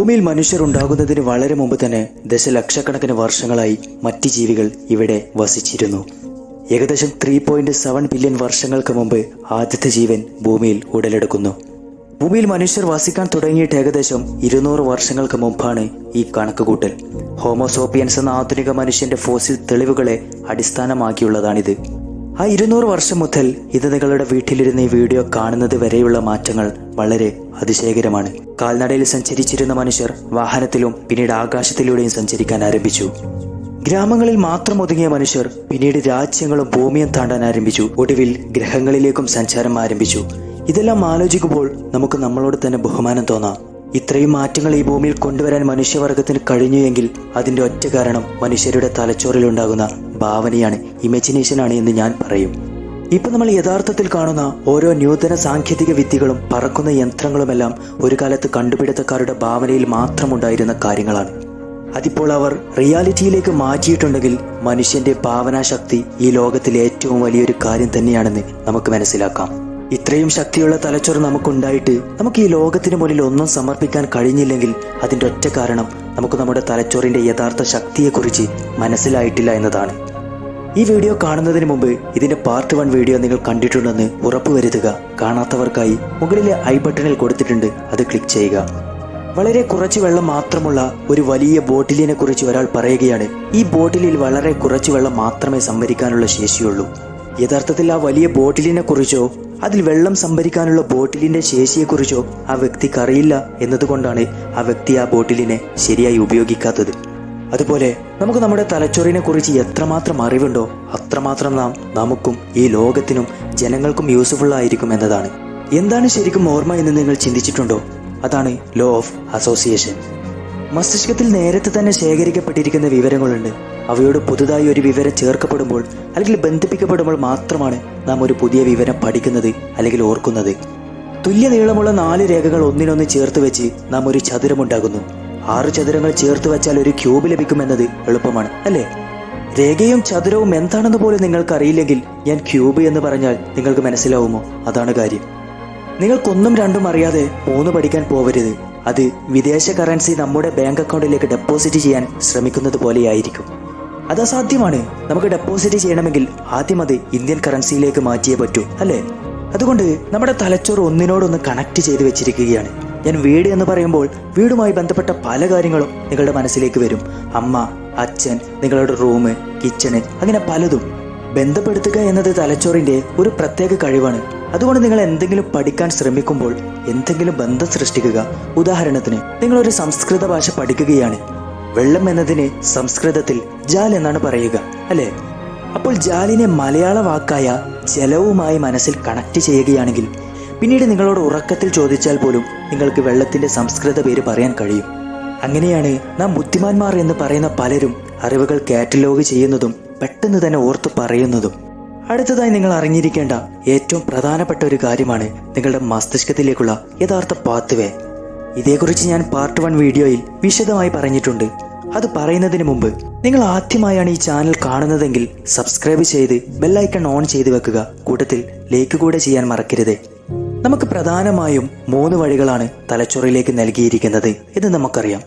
ഭൂമിയിൽ മനുഷ്യർ ഉണ്ടാകുന്നതിന് വളരെ മുമ്പ് തന്നെ ദശലക്ഷക്കണക്കിന് വർഷങ്ങളായി മറ്റ് ജീവികൾ ഇവിടെ വസിച്ചിരുന്നു. ഏകദേശം ത്രീ പോയിന്റ് സെവൻ ബില്യൺ വർഷങ്ങൾക്ക് മുമ്പ് ആദ്യത്തെ ജീവൻ ഭൂമിയിൽ ഉടലെടുക്കുന്നു. ഭൂമിയിൽ മനുഷ്യർ വസിക്കാൻ തുടങ്ങിയിട്ട് ഏകദേശം ഇരുന്നൂറ് വർഷങ്ങൾക്ക് മുമ്പാണ് ഈ കണക്കുകൂട്ടൽ. ഹോമോസോപ്പിയൻസ് എന്ന ആധുനിക മനുഷ്യന്റെ ഫോസിൽ തെളിവുകളെ അടിസ്ഥാനമാക്കിയുള്ളതാണിത്. ആ ഇരുന്നൂറ് വർഷം മുതൽ ഇത് നിങ്ങളുടെ വീട്ടിലിരുന്ന് ഈ വീഡിയോ കാണുന്നത് വരെയുള്ള മാറ്റങ്ങൾ വളരെ അതിശയകരമാണ്. കാൽനടയിൽ സഞ്ചരിച്ചിരുന്ന മനുഷ്യർ വാഹനത്തിലും പിന്നീട് ആകാശത്തിലൂടെയും സഞ്ചരിക്കാൻ ആരംഭിച്ചു. ഗ്രാമങ്ങളിൽ മാത്രം ഒതുങ്ങിയ മനുഷ്യർ പിന്നീട് രാജ്യങ്ങളും ഭൂമിയും താണ്ടാൻ ആരംഭിച്ചു. ഒടുവിൽ ഗ്രഹങ്ങളിലേക്കും സഞ്ചാരം ആരംഭിച്ചു. ഇതെല്ലാം ആലോചിക്കുമ്പോൾ നമുക്ക് നമ്മളോട് തന്നെ ബഹുമാനം തോന്നാം. ഇത്രയും മാറ്റങ്ങൾ ഈ ഭൂമിയിൽ കൊണ്ടുവരാൻ മനുഷ്യവർഗത്തിന് കഴിഞ്ഞു എങ്കിൽ അതിന്റെ ഒറ്റ കാരണം മനുഷ്യരുടെ തലച്ചോറിൽ ഉണ്ടാകുന്ന ഭാവനയാണ് ഇമാജിനേഷനാണ് എന്ന് ഞാൻ പറയും. ഇപ്പൊ നമ്മൾ യഥാർത്ഥത്തിൽ കാണുന്ന ഓരോ നൂതന സാങ്കേതിക വിദ്യകളും പറക്കുന്ന യന്ത്രങ്ങളുമെല്ലാം ഒരു കാലത്ത് കണ്ടുപിടുത്തക്കാരുടെ ഭാവനയിൽ മാത്രമുണ്ടായിരുന്ന കാര്യങ്ങളാണ്. അതിപ്പോൾ അവർ റിയാലിറ്റിയിലേക്ക് മാറ്റിയിട്ടുണ്ടെങ്കിൽ മനുഷ്യന്റെ ഭാവനാശക്തി ഈ ലോകത്തിലെ ഏറ്റവും വലിയൊരു കാര്യം തന്നെയാണെന്ന് നമുക്ക് മനസ്സിലാക്കാം. ഇത്രയും ശക്തിയുള്ള തലച്ചോറ് നമുക്കുണ്ടായിട്ട് നമുക്ക് ഈ ലോകത്തിന് മുന്നിൽ ഒന്നും സമർപ്പിക്കാൻ കഴിഞ്ഞില്ലെങ്കിൽ അതിന്റെ ഒറ്റ കാരണം നമുക്ക് നമ്മുടെ തലച്ചോറിന്റെ യഥാർത്ഥ ശക്തിയെക്കുറിച്ച് മനസ്സിലായിട്ടില്ല എന്നതാണ്. ഈ വീഡിയോ കാണുന്നതിന് മുമ്പ് ഇതിന്റെ പാർട്ട് വൺ വീഡിയോ നിങ്ങൾ കണ്ടിട്ടുണ്ടെന്ന് ഉറപ്പുവരുത്തുക. കാണാത്തവർക്കായി മുകളിലെ ഐ ബട്ടണിൽ കൊടുത്തിട്ടുണ്ട്. അത് ക്ലിക്ക് ചെയ്യുക. വളരെ കുറച്ച് വെള്ളം മാത്രമുള്ള ഒരു വലിയ ബോട്ടിലിനെ കുറിച്ച് ഒരാൾ പറയുകയാണ്. ഈ ബോട്ടിലിൽ വളരെ കുറച്ച് വെള്ളം മാത്രമേ സംഭരിക്കാനുള്ള ശേഷിയുള്ളൂ. യഥാർത്ഥത്തിൽ ആ വലിയ ബോട്ടിലിനെ കുറിച്ചോ അതിൽ വെള്ളം സംഭരിക്കാനുള്ള ബോട്ടിലിന്റെ ശേഷിയെക്കുറിച്ചോ ആ വ്യക്തിക്ക് അറിയില്ല എന്നതുകൊണ്ടാണ് ആ വ്യക്തി ആ ബോട്ടിലിനെ ശരിയായി ഉപയോഗിക്കാത്തത്. അതുപോലെ നമുക്ക് നമ്മുടെ തലച്ചോറിനെ കുറിച്ച് എത്രമാത്രം അറിവുണ്ടോ അത്രമാത്രം നാം നമുക്കും ഈ ലോകത്തിനും ജനങ്ങൾക്കും യൂസ്ഫുൾ ആയിരിക്കും എന്നതാണ്. എന്താണ് ശരിക്കും ഓർമ്മ എന്ന് നിങ്ങൾ ചിന്തിച്ചിട്ടുണ്ടോ? അതാണ് ലോ ഓഫ് അസോസിയേഷൻ മസ്തിഷ്കത്തിൽ നേരത്തെ തന്നെ ശേഖരിക്കപ്പെട്ടിരിക്കുന്ന വിവരങ്ങളുണ്ട്. അവയോട് പുതുതായി ഒരു വിവരം ചേർക്കപ്പെടുമ്പോൾ അല്ലെങ്കിൽ ബന്ധിപ്പിക്കപ്പെടുമ്പോൾ മാത്രമാണ് നാം ഒരു പുതിയ വിവരം പഠിക്കുന്നത് അല്ലെങ്കിൽ ഓർക്കുന്നത്. തുല്യ നീളമുള്ള നാല് രേഖകൾ ഒന്നിനൊന്ന് ചേർത്ത് വെച്ച് നാം ഒരു ചതുരമുണ്ടാകുന്നു ആറ് ചതുരങ്ങൾ ചേർത്ത് വെച്ചാൽ ഒരു ക്യൂബ് ലഭിക്കുമെന്നത് എളുപ്പമാണ് അല്ലേ? രേഖയും ചതുരവും എന്താണെന്ന് പോലും നിങ്ങൾക്കറിയില്ലെങ്കിൽ ഞാൻ ക്യൂബ് എന്ന് പറഞ്ഞാൽ നിങ്ങൾക്ക് മനസ്സിലാവുമോ? അതാണ് കാര്യം. നിങ്ങൾക്കൊന്നും രണ്ടും അറിയാതെ മൂന്ന് പഠിക്കാൻ പോവരുത്. അത് വിദേശ കറൻസി നമ്മുടെ ബാങ്ക് അക്കൗണ്ടിലേക്ക് ഡെപ്പോസിറ്റ് ചെയ്യാൻ ശ്രമിക്കുന്നത് പോലെയായിരിക്കും. അത് അസാധ്യമാണ്. നമുക്ക് ഡെപ്പോസിറ്റ് ചെയ്യണമെങ്കിൽ ആദ്യം അത് ഇന്ത്യൻ കറൻസിയിലേക്ക് മാറ്റിയേ പറ്റൂ അല്ലേ? അതുകൊണ്ട് നമ്മുടെ തലച്ചോറ് ഒന്നിനോടൊന്ന് കണക്ട് ചെയ്ത് വെച്ചിരിക്കുകയാണ്. ഞാൻ വീട് എന്ന് പറയുമ്പോൾ വീടുമായി ബന്ധപ്പെട്ട പല കാര്യങ്ങളും നിങ്ങളുടെ മനസ്സിലേക്ക് വരും. അമ്മ അച്ഛൻ നിങ്ങളുടെ റൂം കിച്ചണ് അങ്ങനെ പലതും. ബന്ധപ്പെടുത്തുക എന്നത് തലച്ചോറിന്റെ ഒരു പ്രത്യേക കഴിവാണ്. അതുകൊണ്ട് നിങ്ങൾ എന്തെങ്കിലും പഠിക്കാൻ ശ്രമിക്കുമ്പോൾ എന്തെങ്കിലും ബന്ധം സൃഷ്ടിക്കുക. ഉദാഹരണത്തിന് നിങ്ങൾ ഒരു സംസ്കൃത ഭാഷ പഠിക്കുകയാണ്. വെള്ളം എന്നതിന് സംസ്കൃതത്തിൽ ജാൽ എന്നാണ് പറയുക അല്ലേ? അപ്പോൾ ജാലിനെ മലയാള വാക്കായ ജലവുമായി മനസ്സിൽ കണക്ട് ചെയ്യുകയാണെങ്കിൽ പിന്നീട് നിങ്ങളോട് ഉറക്കത്തിൽ ചോദിച്ചാൽ പോലും നിങ്ങൾക്ക് വെള്ളത്തിന്റെ സംസ്കൃത പേര് പറയാൻ കഴിയും. അങ്ങനെയാണ് നാം ബുദ്ധിമാന്മാർ എന്ന് പറയുന്ന പലരും അറിവുകൾ കാറ്റലോഗ് ചെയ്യുന്നതും പെട്ടെന്ന് തന്നെ ഓർത്ത് പറയുന്നതും. അടുത്തതായി നിങ്ങൾ അറിഞ്ഞിരിക്കേണ്ട ഏറ്റവും പ്രധാനപ്പെട്ട ഒരു കാര്യമാണ് നിങ്ങളുടെ മസ്തിഷ്കത്തിലേക്കുള്ള യഥാർത്ഥ പാത്വേ ഇതേക്കുറിച്ച് ഞാൻ പാർട്ട് വൺ വീഡിയോയിൽ വിശദമായി പറഞ്ഞിട്ടുണ്ട്. അത് പറയുന്നതിന് മുമ്പ് നിങ്ങൾ ആദ്യമായാണ് ഈ ചാനൽ കാണുന്നതെങ്കിൽ സബ്സ്ക്രൈബ് ചെയ്ത് ബെല്ലൈക്കൺ ഓൺ ചെയ്ത് വെക്കുക. കൂട്ടത്തിൽ ലൈക്ക് കൂടെ ചെയ്യാൻ മറക്കരുത്. നമുക്ക് പ്രധാനമായും മൂന്ന് വഴികളാണ് തലച്ചോറിലേക്ക് നൽകിയിരിക്കുന്നത് എന്ന് നമുക്കറിയാം.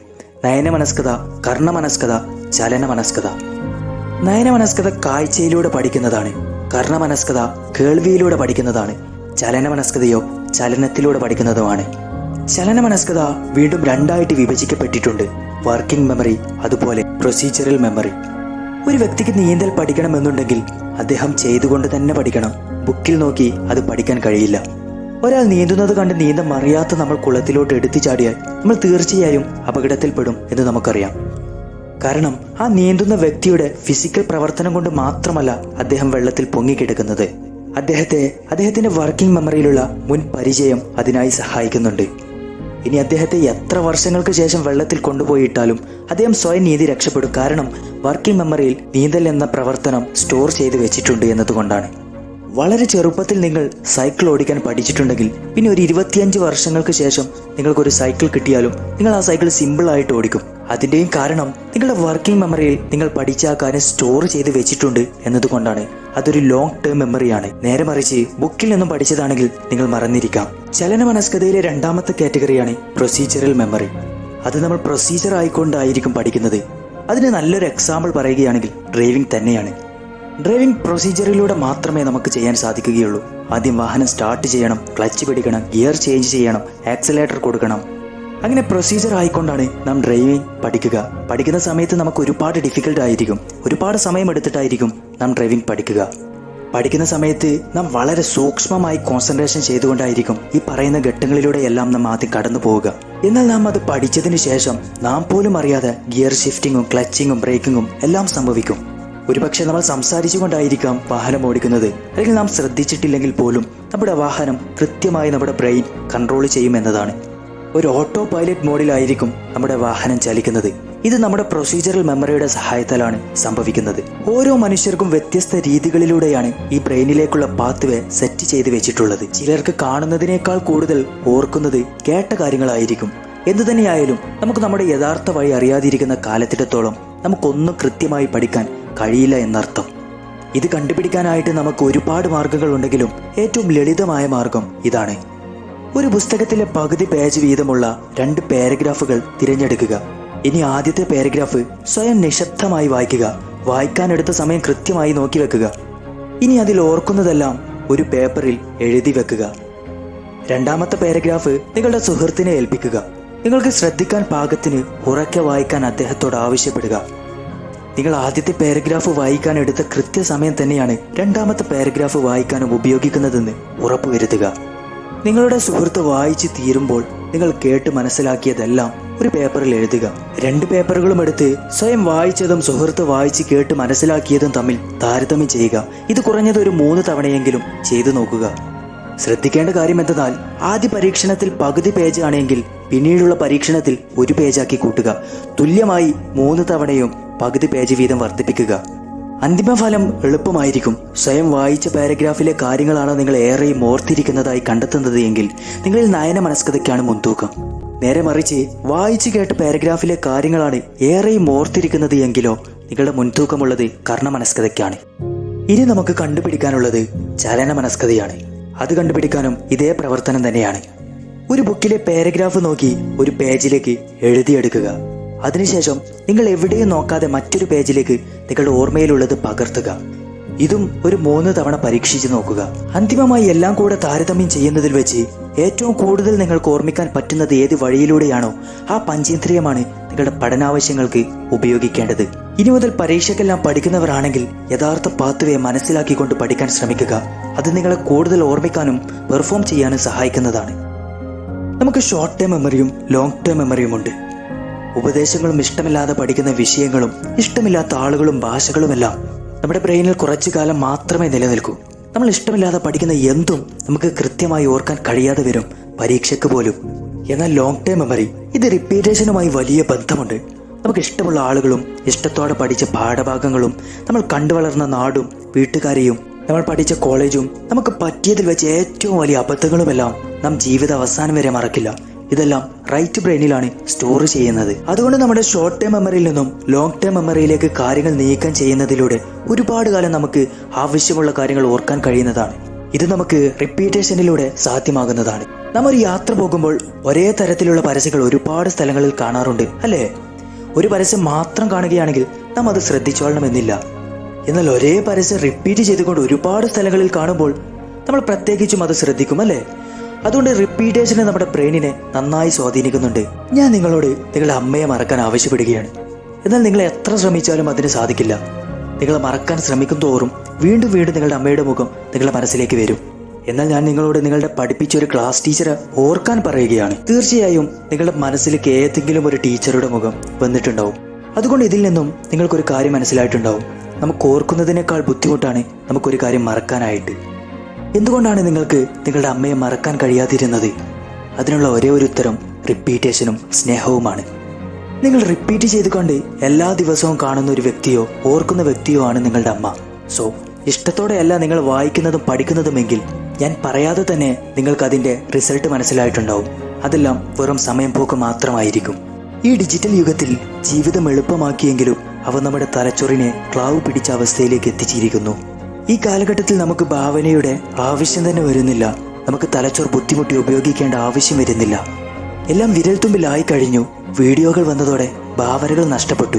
നയനമനസ്കത കർണമനസ്കത ചലനമനസ്കത. നയനമനസ്കത കാഴ്ചയിലൂടെ പഠിക്കുന്നതാണ്. കർണമനസ്കത കേൾവിയിലൂടെ പഠിക്കുന്നതാണ്. ചലനമനസ്കതയോ ചലനത്തിലൂടെ പഠിക്കുന്നതുമാണ്. ചലനമനസ്കത വീണ്ടും രണ്ടായിട്ട് വിഭജിക്കപ്പെട്ടിട്ടുണ്ട്. വർക്കിംഗ് മെമ്മറി അതുപോലെ പ്രൊസീജിയറൽ മെമ്മറി. ഒരു വ്യക്തിക്ക് നീന്തൽ പഠിക്കണമെന്നുണ്ടെങ്കിൽ അദ്ദേഹം ചെയ്തുകൊണ്ട് തന്നെ പഠിക്കണം. ബുക്കിൽ നോക്കി അത് പഠിക്കാൻ കഴിയില്ല. ഒരാൾ നീന്തുന്നത് കണ്ട് നീന്തം അറിയാത്ത നമ്മൾ കുളത്തിലോട്ട് എടുത്തു ചാടിയാൽ നമ്മൾ തീർച്ചയായും അപകടത്തിൽപ്പെടും എന്ന് നമുക്കറിയാം. കാരണം ആ നീന്തുന്ന വ്യക്തിയുടെ ഫിസിക്കൽ പ്രവർത്തനം കൊണ്ട് മാത്രമല്ല അദ്ദേഹം വെള്ളത്തിൽ പൊങ്ങിക്കിടക്കുന്നത് അദ്ദേഹത്തെ അദ്ദേഹത്തിന്റെ വർക്കിംഗ് മെമ്മറിയിലുള്ള മുൻ പരിചയം അതിനായി സഹായിക്കുന്നുണ്ട്. ഇനി അദ്ദേഹത്തെ എത്ര വർഷങ്ങൾക്ക് ശേഷം വെള്ളത്തിൽ കൊണ്ടുപോയിട്ടാലും അദ്ദേഹം സ്വയം നീതി രക്ഷപ്പെടും. കാരണം വർക്കിംഗ് മെമ്മറിയിൽ നീന്തൽ എന്ന പ്രവർത്തനം സ്റ്റോർ ചെയ്ത് വെച്ചിട്ടുണ്ട് എന്നതുകൊണ്ടാണ്. വളരെ ചെറുപ്പത്തിൽ നിങ്ങൾ സൈക്കിൾ ഓടിക്കാൻ പഠിച്ചിട്ടുണ്ടെങ്കിൽ പിന്നെ ഒരു ഇരുപത്തിയഞ്ച് വർഷങ്ങൾക്ക് ശേഷം നിങ്ങൾക്കൊരു സൈക്കിൾ കിട്ടിയാലും നിങ്ങൾ ആ സൈക്കിൾ സിമ്പിൾ ആയിട്ട് ഓടിക്കും. അതിന്റെയും കാരണം നിങ്ങളുടെ വർക്കിംഗ് മെമ്മറിയിൽ നിങ്ങൾ പഠിച്ച ആ കാര്യം സ്റ്റോർ ചെയ്ത് വെച്ചിട്ടുണ്ട് എന്നതുകൊണ്ടാണ്. അതൊരു ലോങ് ടേം മെമ്മറിയാണ് നേരെ മറിച്ച് ബുക്കിൽ നിന്നും പഠിച്ചതാണെങ്കിൽ നിങ്ങൾ മറന്നിരിക്കാം. ചലന മനസ്കഥയിലെ രണ്ടാമത്തെ കാറ്റഗറിയാണ് പ്രൊസീജിയറൽ മെമ്മറി അത് നമ്മൾ പ്രൊസീജിയർ ആയിക്കൊണ്ടായിരിക്കും പഠിക്കുന്നത്. അതിന് നല്ലൊരു എക്സാമ്പിൾ പറയുകയാണെങ്കിൽ ഡ്രൈവിംഗ് തന്നെയാണ്. ഡ്രൈവിംഗ് പ്രൊസീജിയറിലൂടെ മാത്രമേ നമുക്ക് ചെയ്യാൻ സാധിക്കുകയുള്ളൂ. ആദ്യം വാഹനം സ്റ്റാർട്ട് ചെയ്യണം ക്ലച്ച് പിടിക്കണം ഗിയർ ചേഞ്ച് ചെയ്യണം ആക്സിലേറ്റർ കൊടുക്കണം. അങ്ങനെ പ്രൊസീജിയർ ആയിക്കൊണ്ടാണ് നാം ഡ്രൈവിംഗ് പഠിക്കുക. പഠിക്കുന്ന സമയത്ത് നമുക്ക് ഒരുപാട് ഡിഫിക്കൽട്ട് ആയിരിക്കും. ഒരുപാട് സമയം എടുത്തിട്ടായിരിക്കും നാം ഡ്രൈവിംഗ് പഠിക്കുക. പഠിക്കുന്ന സമയത്ത് നാം വളരെ സൂക്ഷ്മമായി കോൺസെൻട്രേഷൻ ചെയ്തുകൊണ്ടായിരിക്കും ഈ പറയുന്ന ഘട്ടങ്ങളിലൂടെ എല്ലാം നാം ആദ്യം കടന്നു പോവുക. എന്നാൽ നാം അത് പഠിച്ചതിന് ശേഷം നാം പോലും അറിയാതെ ഗിയർ ഷിഫ്റ്റിങ്ങും ക്ലച്ചിങ്ങും ബ്രേക്കിങ്ങും എല്ലാം സംഭവിക്കും. ഒരുപക്ഷെ നമ്മൾ സംസാരിച്ചുകൊണ്ടായിരിക്കാം വാഹനം ഓടിക്കുന്നത്. അല്ലെങ്കിൽ നാം ശ്രദ്ധിച്ചിട്ടില്ലെങ്കിൽ പോലും നമ്മുടെ വാഹനം കൃത്യമായി നമ്മുടെ ബ്രെയിൻ കൺട്രോൾ ചെയ്യുമെന്നതാണ്. ഒരു ഓട്ടോ പൈലറ്റ് മോഡിലായിരിക്കും നമ്മുടെ വാഹനം ചലിക്കുന്നത്. ഇത് നമ്മുടെ പ്രൊസീജിയറൽ മെമ്മറിയുടെ സഹായത്താലാണ് സംഭവിക്കുന്നത്. ഓരോ മനുഷ്യർക്കും വ്യത്യസ്ത രീതികളിലൂടെയാണ് ഈ ബ്രെയിനിലേക്കുള്ള പാത്വേ സെറ്റ് ചെയ്ത് വെച്ചിട്ടുള്ളത്. ചിലർക്ക് കാണുന്നതിനേക്കാൾ കൂടുതൽ ഓർക്കുന്നത് കേട്ട കാര്യങ്ങളായിരിക്കും. എന്തു തന്നെയായാലും നമുക്ക് നമ്മുടെ യഥാർത്ഥ വഴി അറിയാതിരിക്കുന്ന കാലത്തിടത്തോളം നമുക്കൊന്നും കൃത്യമായി പഠിക്കാൻ കഴിയില്ല എന്നർത്ഥം. ഇത് കണ്ടുപിടിക്കാനായിട്ട് നമുക്ക് ഒരുപാട് മാർഗങ്ങൾ ഉണ്ടെങ്കിലും ഏറ്റവും ലളിതമായ മാർഗം ഇതാണ്. ഒരു പുസ്തകത്തിലെ പകുതി പേജ് വീതമുള്ള രണ്ട് പാരഗ്രാഫുകൾ തിരഞ്ഞെടുക്കുക. ഇനി ആദ്യത്തെ പാരഗ്രാഫ് സ്വയം നിശബ്ദമായി വായിക്കുക. വായിക്കാനെടുത്ത സമയം കൃത്യമായി നോക്കി വെക്കുക. ഇനി അതിൽ ഓർക്കുന്നതെല്ലാം ഒരു പേപ്പറിൽ എഴുതി വെക്കുക. രണ്ടാമത്തെ പാരഗ്രാഫ് നിങ്ങളുടെ സുഹൃത്തിനെ ഏൽപ്പിക്കുക. നിങ്ങൾക്ക് ശ്രദ്ധിക്കാൻ പാകത്തിന് ഉറക്കെ വായിക്കാൻ അദ്ദേഹത്തോട് ആവശ്യപ്പെടുക. നിങ്ങൾ ആദ്യത്തെ പാരഗ്രാഫ് വായിക്കാൻ എടുത്ത കൃത്യസമയം തന്നെയാണ് രണ്ടാമത്തെ പാരഗ്രാഫ് വായിക്കാനും ഉപയോഗിക്കുന്നതെന്ന് ഉറപ്പുവരുത്തുക. നിങ്ങളുടെ സുഹൃത്ത് വായിച്ച് തീരുമ്പോൾ നിങ്ങൾ കേട്ട് മനസ്സിലാക്കിയതെല്ലാം ഒരു പേപ്പറിൽ എഴുതുക. രണ്ട് പേപ്പറുകളും എടുത്ത് സ്വയം വായിച്ചതും സുഹൃത്ത് വായിച്ച് കേട്ട് മനസ്സിലാക്കിയതും തമ്മിൽ താരതമ്യം ചെയ്യുക. ഇത് കുറഞ്ഞത് ഒരു മൂന്ന് തവണയെങ്കിലും ചെയ്തു നോക്കുക. ശ്രദ്ധിക്കേണ്ട കാര്യം എന്തെന്നാൽ ആദ്യ പരീക്ഷണത്തിൽ പകുതി പേജ് ആണെങ്കിൽ പിന്നീടുള്ള പരീക്ഷണത്തിൽ ഒരു പേജാക്കി കൂട്ടുക. തുല്യമായി മൂന്ന് തവണയും പകുതി പേജ് വീതം വർദ്ധിപ്പിക്കുക. അന്തിമഫലം എളുപ്പമായിരിക്കും. സ്വയം വായിച്ച പാരഗ്രാഫിലെ കാര്യങ്ങളാണ് നിങ്ങൾ ഏറെയും ഓർത്തിരിക്കുന്നതായി കണ്ടെത്തുന്നത് എങ്കിൽ നിങ്ങളിൽ നയന മനസ്കതയ്ക്കാണ് മുൻതൂക്കം. നേരെ മറിച്ച് വായിച്ചു കേട്ട പാരഗ്രാഫിലെ കാര്യങ്ങളാണ് ഏറെയും ഓർത്തിരിക്കുന്നത് എങ്കിലോ നിങ്ങളുടെ മുൻതൂക്കമുള്ളത് കർണമനസ്കതയ്ക്കാണ്. ഇനി നമുക്ക് കണ്ടുപിടിക്കാനുള്ളത് ചലന മനസ്കതയാണ് അത് കണ്ടുപിടിക്കാനും ഇതേ പ്രവർത്തനം തന്നെയാണ്. ഒരു ബുക്കിലെ പാരഗ്രാഫ് നോക്കി ഒരു പേജിലേക്ക് എഴുതിയെടുക്കുക. അതിനുശേഷം നിങ്ങൾ എവിടെയും നോക്കാതെ മറ്റൊരു പേജിലേക്ക് നിങ്ങളുടെ ഓർമ്മയിലുള്ളത് പകർത്തുക. ഇതും ഒരു മൂന്ന് തവണ പരീക്ഷിച്ചു നോക്കുക. അന്തിമമായി എല്ലാം കൂടെ താരതമ്യം ചെയ്യുന്നതിൽ വെച്ച് ഏറ്റവും കൂടുതൽ നിങ്ങൾക്ക് ഓർമ്മിക്കാൻ പറ്റുന്നത് ഏത് വഴിയിലൂടെയാണോ ആ പഞ്ചേന്ദ്രിയമാണ് നിങ്ങളുടെ പഠനാവശ്യങ്ങൾക്ക് ഉപയോഗിക്കേണ്ടത്. ഇനി മുതൽ പരീക്ഷയ്ക്കെല്ലാം പഠിക്കുന്നവരാണെങ്കിൽ യഥാർത്ഥ പാത്തുവയെ മനസ്സിലാക്കിക്കൊണ്ട് പഠിക്കാൻ ശ്രമിക്കുക. അത് നിങ്ങളെ കൂടുതൽ ഓർമ്മിക്കാനും പെർഫോം ചെയ്യാനും സഹായിക്കുന്നതാണ്. നമുക്ക് ഷോർട്ട് ടേം മെമ്മറിയും ലോങ് ടേം മെമ്മറിയും ഉണ്ട്. ഉപദേശങ്ങളും ഇഷ്ടമില്ലാതെ പഠിക്കുന്ന വിഷയങ്ങളും ഇഷ്ടമില്ലാത്ത ആളുകളും ഭാഷകളുമെല്ലാം നമ്മുടെ ബ്രെയിനിൽ കുറച്ചു കാലം മാത്രമേ നിലനിൽക്കൂ. നമ്മൾ ഇഷ്ടമില്ലാതെ പഠിക്കുന്ന എന്തും നമുക്ക് കൃത്യമായി ഓർക്കാൻ കഴിയാതെ വരും പരീക്ഷയ്ക്ക് പോലും. എന്നാൽ ലോങ് ടേം മെമ്മറി ഇത് റിപ്പീറ്റേഷനുമായി വലിയ ബന്ധമുണ്ട്. നമുക്ക് ഇഷ്ടമുള്ള ആളുകളും ഇഷ്ടത്തോടെ പഠിച്ച പാഠഭാഗങ്ങളും നമ്മൾ കണ്ടുവളർന്ന നാടും വീട്ടുകാരെയും നമ്മൾ പഠിച്ച കോളേജും നമുക്ക് പറ്റിയതിൽ വെച്ച് ഏറ്റവും വലിയ അബദ്ധങ്ങളുമെല്ലാം നാം ജീവിത അവസാനം വരെ മറക്കില്ല. ഇതെല്ലാം റൈറ്റ് ബ്രെയിനിലാണ് സ്റ്റോർ ചെയ്യുന്നത്. അതുകൊണ്ട് നമ്മുടെ ഷോർട്ട് ടേം മെമ്മറിയിൽ നിന്നും ലോങ് ടേം മെമ്മറിയിലേക്ക് കാര്യങ്ങൾ നീക്കം ചെയ്യുന്നതിലൂടെ ഒരുപാട് കാലം നമുക്ക് ആവശ്യമുള്ള കാര്യങ്ങൾ ഓർക്കാൻ കഴിയുന്നതാണ്. ഇത് നമുക്ക് റിപ്പീറ്റേഷനിലൂടെ സാധ്യമാകുന്നതാണ്. നാം ഒരു യാത്ര പോകുമ്പോൾ ഒരേ തരത്തിലുള്ള പരസ്യങ്ങൾ ഒരുപാട് സ്ഥലങ്ങളിൽ കാണാറുണ്ട് അല്ലേ? ഒരു പരസ്യം മാത്രം കാണുകയാണെങ്കിൽ നാം അത് ശ്രദ്ധിച്ചോളണമെന്നില്ല. എന്നാൽ ഒരേ പരസ്യം റിപ്പീറ്റ് ചെയ്തുകൊണ്ട് ഒരുപാട് സ്ഥലങ്ങളിൽ കാണുമ്പോൾ നമ്മൾ പ്രത്യേകിച്ചും അത് ശ്രദ്ധിക്കും അല്ലേ? അതുകൊണ്ട് റിപ്പീറ്റേഷന് നമ്മുടെ ബ്രെയിനിനെ നന്നായി സ്വാധീനിക്കുന്നുണ്ട്. ഞാൻ നിങ്ങളോട് നിങ്ങളുടെ അമ്മയെ മറക്കാൻ ആവശ്യപ്പെടുകയാണ്. എന്നാൽ നിങ്ങൾ എത്ര ശ്രമിച്ചാലും അതിന് സാധിക്കില്ല. നിങ്ങൾ മറക്കാൻ ശ്രമിക്കും തോറും വീണ്ടും വീണ്ടും നിങ്ങളുടെ അമ്മയുടെ മുഖം നിങ്ങളുടെ മനസ്സിലേക്ക് വരും. എന്നാൽ ഞാൻ നിങ്ങളോട് നിങ്ങളുടെ പഠിപ്പിച്ച ഒരു ക്ലാസ് ടീച്ചറെ ഓർക്കാൻ പറയുകയാണ്. തീർച്ചയായും നിങ്ങളുടെ മനസ്സിലേക്ക് ഏതെങ്കിലും ഒരു ടീച്ചറുടെ മുഖം വന്നിട്ടുണ്ടാവും. അതുകൊണ്ട് ഇതിൽ നിന്നും നിങ്ങൾക്കൊരു കാര്യം മനസ്സിലായിട്ടുണ്ടാവും. നമുക്ക് ഓർക്കുന്നതിനേക്കാൾ ബുദ്ധിമുട്ടാണ് നമുക്കൊരു കാര്യം മറക്കാനായിട്ട്. എന്തുകൊണ്ടാണ് നിങ്ങൾക്ക് നിങ്ങളുടെ അമ്മയെ മറക്കാൻ കഴിയാതിരുന്നത്? അതിനുള്ള ഒരേ ഒരു ഉത്തരം റിപ്പീറ്റേഷനും സ്നേഹവുമാണ്. നിങ്ങൾ റിപ്പീറ്റ് ചെയ്തുകൊണ്ട് എല്ലാ ദിവസവും കാണുന്ന ഒരു വ്യക്തിയോ ഓർക്കുന്ന വ്യക്തിയോ ആണ് നിങ്ങളുടെ അമ്മ. സോ ഇഷ്ടത്തോടെയല്ല നിങ്ങൾ വായിക്കുന്നതും പഠിക്കുന്നതുമെങ്കിൽ ഞാൻ പറയാതെ തന്നെ നിങ്ങൾക്ക് അതിന്റെ റിസൾട്ട് മനസ്സിലായിട്ടുണ്ടാവും. അതെല്ലാം വെറും സമയം പോക്ക് മാത്രമായിരിക്കും. ഈ ഡിജിറ്റൽ യുഗത്തിൽ ജീവിതം എളുപ്പമാക്കിയെങ്കിലും അവ നമ്മുടെ തലച്ചോറിനെ ക്ലാവ് പിടിച്ച അവസ്ഥയിലേക്ക് എത്തിച്ചിരിക്കുന്നു. ഈ കാലഘട്ടത്തിൽ നമുക്ക് ഭാവനയുടെ ആവശ്യം തന്നെ വരുന്നില്ല. നമുക്ക് തലച്ചോർ ബുദ്ധിമുട്ടി ഉപയോഗിക്കേണ്ട ആവശ്യം വരുന്നില്ല. എല്ലാം വിരൽത്തുമ്പിലായി കഴിഞ്ഞു. വീഡിയോകൾ വന്നതോടെ ഭാവനകൾ നഷ്ടപ്പെട്ടു.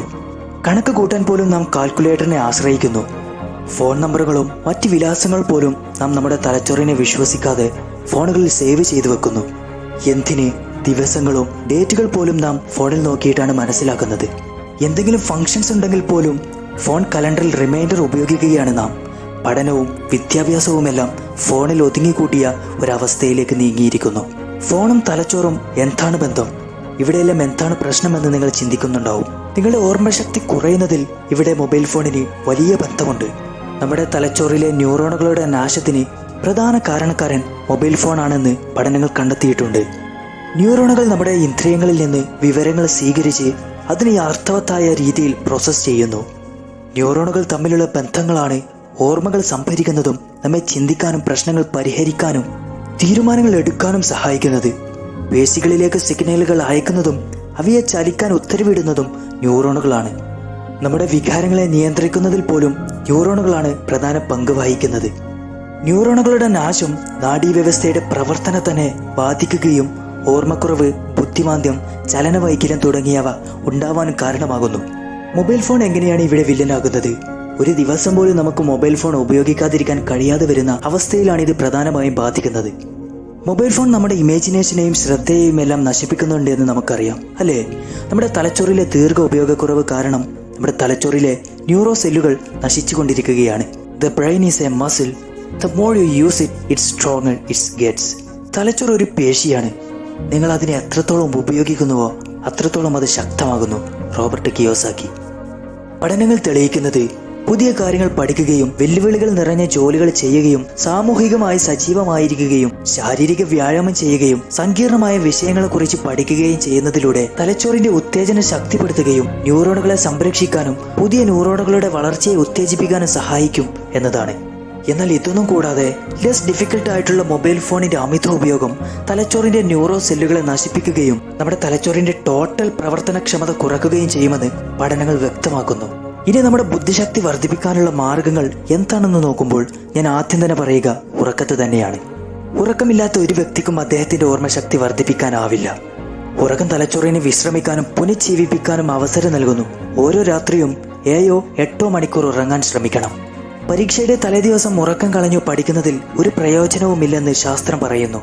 കണക്ക് കൂട്ടാൻ പോലും നാം കാൽക്കുലേറ്ററിനെ ആശ്രയിക്കുന്നു. ഫോൺ നമ്പറുകളും മറ്റ് വിലാസങ്ങൾ പോലും നാം നമ്മുടെ തലച്ചോറിനെ വിശ്വസിക്കാതെ ഫോണുകളിൽ സേവ് ചെയ്തു വെക്കുന്നു. എന്തിന്? ദിവസങ്ങളും ഡേറ്റുകൾ പോലും നാം ഫോണിൽ നോക്കിയിട്ടാണ് മനസ്സിലാക്കുന്നത്. എന്തെങ്കിലും ഫങ്ഷൻസ് ഉണ്ടെങ്കിൽ പോലും ഫോൺ കലണ്ടറിൽ റിമൈൻഡർ ഉപയോഗിക്കുകയാണ് നാം. പഠനവും വിദ്യാഭ്യാസവുമെല്ലാം ഫോണിൽ ഒതുങ്ങിക്കൂട്ടിയ ഒരവസ്ഥയിലേക്ക് നീങ്ങിയിരിക്കുന്നു. ഫോണും തലച്ചോറും എന്താണ് ബന്ധം? ഇവിടെയെല്ലാം എന്താണ് പ്രശ്നമെന്ന് നിങ്ങൾ ചിന്തിക്കുന്നുണ്ടാവും. നിങ്ങളുടെ ഓർമ്മശക്തി കുറയുന്നതിൽ ഇവിടെ മൊബൈൽ ഫോണിന് വലിയ ബന്ധമുണ്ട്. നമ്മുടെ തലച്ചോറിലെ ന്യൂറോണുകളുടെ നാശത്തിന് പ്രധാന കാരണക്കാരൻ മൊബൈൽ ഫോണാണെന്ന് പഠനങ്ങൾ കണ്ടെത്തിയിട്ടുണ്ട്. ന്യൂറോണുകൾ നമ്മുടെ ഇന്ദ്രിയങ്ങളിൽ നിന്ന് വിവരങ്ങൾ സ്വീകരിച്ച് അതിനെ അർത്ഥവത്തായ രീതിയിൽ പ്രോസസ്സ് ചെയ്യുന്നു. ന്യൂറോണുകൾ തമ്മിലുള്ള ബന്ധങ്ങളാണ് ഓർമ്മകൾ സംഭരിക്കുന്നതും നമ്മെ ചിന്തിക്കാനും പ്രശ്നങ്ങൾ പരിഹരിക്കാനും തീരുമാനങ്ങൾ എടുക്കാനും സഹായിക്കുന്നത്. പേശികളിലേക്ക് സിഗ്നലുകൾ അയക്കുന്നതും അവയെ ചലിക്കാൻ ഉത്തരവിടുന്നതും ന്യൂറോണുകളാണ്. നമ്മുടെ വികാരങ്ങളെ നിയന്ത്രിക്കുന്നതിൽ പോലും ന്യൂറോണുകളാണ് പ്രധാന പങ്ക് വഹിക്കുന്നത്. ന്യൂറോണുകളുടെ നാശം നാഡീവ്യവസ്ഥയുടെ പ്രവർത്തനം തന്നെ ബാധിക്കുകയും ഓർമ്മക്കുറവ് ബുദ്ധിമാന്ദ്യം ചലനവൈകല്യം തുടങ്ങിയവ ഉണ്ടാവാൻ കാരണമാകുന്നു. മൊബൈൽ ഫോൺ എങ്ങനെയാണ് ഇവിടെ വില്ലനാകുന്നത്? ഒരു ദിവസം പോലും നമുക്ക് മൊബൈൽ ഫോൺ ഉപയോഗിക്കാതിരിക്കാൻ കഴിയാതെ വരുന്ന അവസ്ഥയിലാണ് ഇത് പ്രധാനമായും ബാധിക്കുന്നത്. മൊബൈൽ ഫോൺ നമ്മുടെ ഇമാജിനേഷനെയും ശ്രദ്ധയെയും എല്ലാം നശിപ്പിക്കുന്നുണ്ട് എന്ന് നമുക്കറിയാം അല്ലേ? നമ്മുടെ തലച്ചോറിലെ ദീർഘ ഉപയോഗക്കുറവ് കാരണം നമ്മുടെ തലച്ചോറിലെ ന്യൂറോ സെല്ലുകൾ നശിച്ചുകൊണ്ടിരിക്കുകയാണ്. The brain is a muscle the more you use it it's strong it's gets തലച്ചോർ ഒരു പേശിയാണ്. നിങ്ങൾ അതിനെ എത്രത്തോളം ഉപയോഗിക്കുന്നുവോ അത്രത്തോളം അത് ശക്തമാകുന്നു റോബർട്ട് കിയോസാക്കി. പഠനങ്ങൾ തെളിയിക്കുന്നത് പുതിയ കാര്യങ്ങൾ പഠിക്കുകയും വെല്ലുവിളികൾ നിറഞ്ഞ ജോലികൾ ചെയ്യുകയും സാമൂഹികമായി സജീവമായിരിക്കുകയും ശാരീരിക വ്യായാമം ചെയ്യുകയും സങ്കീർണമായ വിഷയങ്ങളെക്കുറിച്ച് പഠിക്കുകയും ചെയ്യുന്നതിലൂടെ തലച്ചോറിന്റെ ഉത്തേജനം ശക്തിപ്പെടുത്തുകയും ന്യൂറോണുകളെ സംരക്ഷിക്കാനും പുതിയ ന്യൂറോണുകളുടെ വളർച്ചയെ ഉത്തേജിപ്പിക്കാനും സഹായിക്കും എന്നതാണ്. എന്നാൽ ഇതൊന്നും കൂടാതെ ലെസ് ഡിഫിക്കൽട്ട് ആയിട്ടുള്ള മൊബൈൽ ഫോണിന്റെ അമിത ഉപയോഗം തലച്ചോറിന്റെ ന്യൂറോ സെല്ലുകളെ നശിപ്പിക്കുകയും നമ്മുടെ തലച്ചോറിന്റെ ടോട്ടൽ പ്രവർത്തനക്ഷമത കുറക്കുകയും ചെയ്യുമെന്ന് പഠനങ്ങൾ വ്യക്തമാക്കുന്നു. ഇനി നമ്മുടെ ബുദ്ധിശക്തി വർദ്ധിപ്പിക്കാനുള്ള മാർഗങ്ങൾ എന്താണെന്ന് നോക്കുമ്പോൾ ഞാൻ ആദ്യം തന്നെ പറയുക ഉറക്കത്ത് തന്നെയാണ്. ഉറക്കമില്ലാത്ത ഒരു വ്യക്തിക്കും അദ്ദേഹത്തിന്റെ ഓർമ്മശക്തി വർദ്ധിപ്പിക്കാനാവില്ല. ഉറക്കം തലച്ചോറിനെ വിശ്രമിക്കാനും പുനഃജീവിപ്പിക്കാനും അവസരം നൽകുന്നു. ഓരോ രാത്രിയും ഏഴോ എട്ടോ മണിക്കൂർ ഉറങ്ങാൻ ശ്രമിക്കണം. പരീക്ഷയുടെ തലേദിവസം ഉറക്കം കളഞ്ഞു പഠിക്കുന്നതിൽ ഒരു പ്രയോജനവുമില്ലെന്ന് ശാസ്ത്രം പറയുന്നു.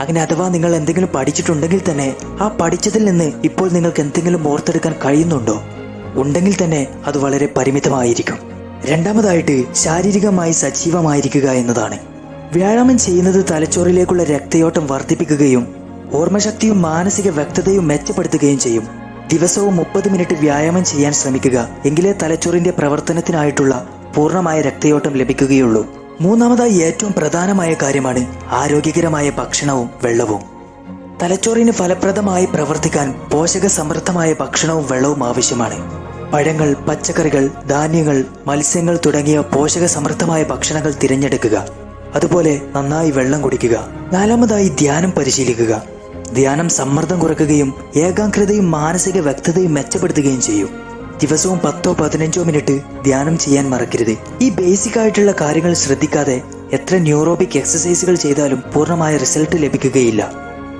അങ്ങനെ അഥവാ നിങ്ങൾ എന്തെങ്കിലും പഠിച്ചിട്ടുണ്ടെങ്കിൽ തന്നെ ആ പഠിച്ചതിൽ നിന്ന് ഇപ്പോൾ നിങ്ങൾക്ക് എന്തെങ്കിലും ഓർത്തെടുക്കാൻ കഴിയുന്നുണ്ടോ? ഉണ്ടെങ്കിൽ തന്നെ അത് വളരെ പരിമിതമായിരിക്കും. രണ്ടാമതായിട്ട് ശാരീരികമായി സജീവമായിരിക്കുക എന്നതാണ്. വ്യായാമം ചെയ്യുന്നത് തലച്ചോറിലേക്കുള്ള രക്തയോട്ടം വർദ്ധിപ്പിക്കുകയും ഓർമ്മശക്തിയും മാനസിക വ്യക്തതയും മെച്ചപ്പെടുത്തുകയും ചെയ്യും. ദിവസവും മുപ്പത് മിനിറ്റ് വ്യായാമം ചെയ്യാൻ ശ്രമിക്കുക എങ്കിലേ തലച്ചോറിന്റെ പ്രവർത്തനത്തിനായിട്ടുള്ള പൂർണമായ രക്തയോട്ടം ലഭിക്കുകയുള്ളൂ. മൂന്നാമതായി ഏറ്റവും പ്രധാനമായ കാര്യമാണ് ആരോഗ്യകരമായ ഭക്ഷണവും വെള്ളവും. തലച്ചോറിന് ഫലപ്രദമായി പ്രവർത്തിക്കാൻ പോഷക സമൃദ്ധമായ ഭക്ഷണവും വെള്ളവും ആവശ്യമാണ്. പഴങ്ങൾ പച്ചക്കറികൾ ധാന്യങ്ങൾ മത്സ്യങ്ങൾ തുടങ്ങിയ പോഷക സമൃദ്ധമായ ഭക്ഷണങ്ങൾ തിരഞ്ഞെടുക്കുക. അതുപോലെ നന്നായി വെള്ളം കുടിക്കുക. നാലാമതായി ധ്യാനം പരിശീലിക്കുക. ധ്യാനം സമ്മർദ്ദം കുറയ്ക്കുകയും ഏകാഗ്രതയും മാനസിക വ്യക്തതയും മെച്ചപ്പെടുത്തുകയും ചെയ്യും. ദിവസവും പത്തോ പതിനഞ്ചോ മിനിറ്റ് ധ്യാനം ചെയ്യാൻ മറക്കരുത്. ഈ ബേസിക് ആയിട്ടുള്ള കാര്യങ്ങൾ ശ്രദ്ധിക്കാതെ എത്ര ന്യൂറോബിക് എക്സസൈസുകൾ ചെയ്താലും പൂർണമായ റിസൾട്ട് ലഭിക്കുകയില്ല.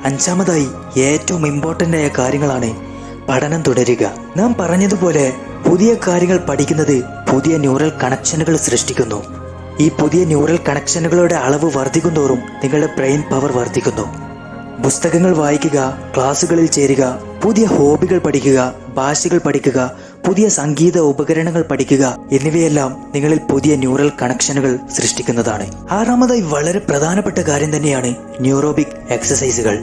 അഞ്ചാമതായി ഏറ്റവും ഇമ്പോർട്ടന്റ് ആയ കാര്യങ്ങളാണ് പഠനം തുടരുക. നാം പറഞ്ഞതുപോലെ പുതിയ കാര്യങ്ങൾ പഠിക്കുന്നത് പുതിയ ന്യൂറൽ കണക്ഷനുകൾ സൃഷ്ടിക്കുന്നു. ഈ പുതിയ ന്യൂറൽ കണക്ഷനുകളുടെ അളവ് വർദ്ധിക്കുന്തോറും നിങ്ങളുടെ ബ്രെയിൻ പവർ വർദ്ധിക്കുന്നു. പുസ്തകങ്ങൾ വായിക്കുക ക്ലാസ്സുകളിൽ ചേരുക പുതിയ ഹോബികൾ പഠിക്കുക ഭാഷകൾ പഠിക്കുക പുതിയ സംഗീത ഉപകരണങ്ങൾ പഠിക്കുക എന്നിവയെല്ലാം നിങ്ങളിൽ പുതിയ ന്യൂറൽ കണക്ഷനുകൾ സൃഷ്ടിക്കുന്നതാണ്. ആറാമതായി വളരെ പ്രധാനപ്പെട്ട കാര്യം തന്നെയാണ് ന്യൂറോബിക് എക്സസൈസുകൾ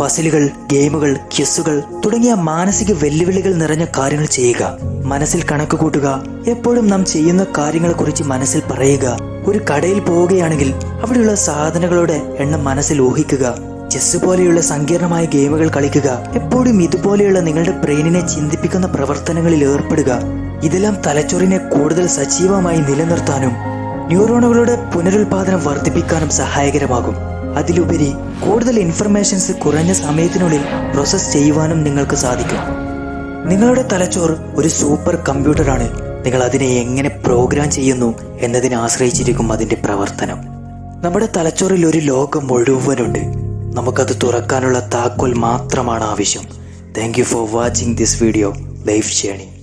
പസിലുകൾ ഗെയിമുകൾ ക്യുസുകൾ തുടങ്ങിയ മാനസിക വെല്ലുവിളികൾ നിറഞ്ഞ കാര്യങ്ങൾ ചെയ്യുക. മനസ്സിൽ കണക്ക് കൂട്ടുക. എപ്പോഴും നാം ചെയ്യുന്ന കാര്യങ്ങളെക്കുറിച്ച് മനസ്സിൽ പറയുക. ഒരു കടയിൽ പോവുകയാണെങ്കിൽ അവിടെയുള്ള സാധനങ്ങളുടെ എണ്ണം മനസ്സിൽ ഊഹിക്കുക. ചെസ് പോലെയുള്ള സങ്കീർണമായ ഗെയിമുകൾ കളിക്കുക. എപ്പോഴും ഇതുപോലെയുള്ള നിങ്ങളുടെ ബ്രെയിനിനെ ചിന്തിപ്പിക്കുന്ന പ്രവർത്തനങ്ങളിൽ ഏർപ്പെടുക. ഇതെല്ലാം തലച്ചോറിനെ കൂടുതൽ സജീവമായി നിലനിർത്താനും ന്യൂറോണുകളുടെ പുനരുൽപാദനം വർദ്ധിപ്പിക്കാനും സഹായകരമാകും. അതിലുപരി കൂടുതൽ ഇൻഫർമേഷൻസ് കുറഞ്ഞ സമയത്തിനുള്ളിൽ പ്രോസസ് ചെയ്യുവാനും നിങ്ങൾക്ക് സാധിക്കും. നിങ്ങളുടെ തലച്ചോർ ഒരു സൂപ്പർ കമ്പ്യൂട്ടറാണ് നിങ്ങൾ അതിനെ എങ്ങനെ പ്രോഗ്രാം ചെയ്യുന്നു എന്നതിനെ ആശ്രയിച്ചിരിക്കും അതിന്റെ പ്രവർത്തനം. നമ്മുടെ തലച്ചോറിൽ ഒരു ലോകം മുഴുവനുണ്ട്. നമുക്കത് തുറക്കാനുള്ള താക്കോൽ മാത്രമാണ് ആവശ്യം. Thank you for watching this video life journey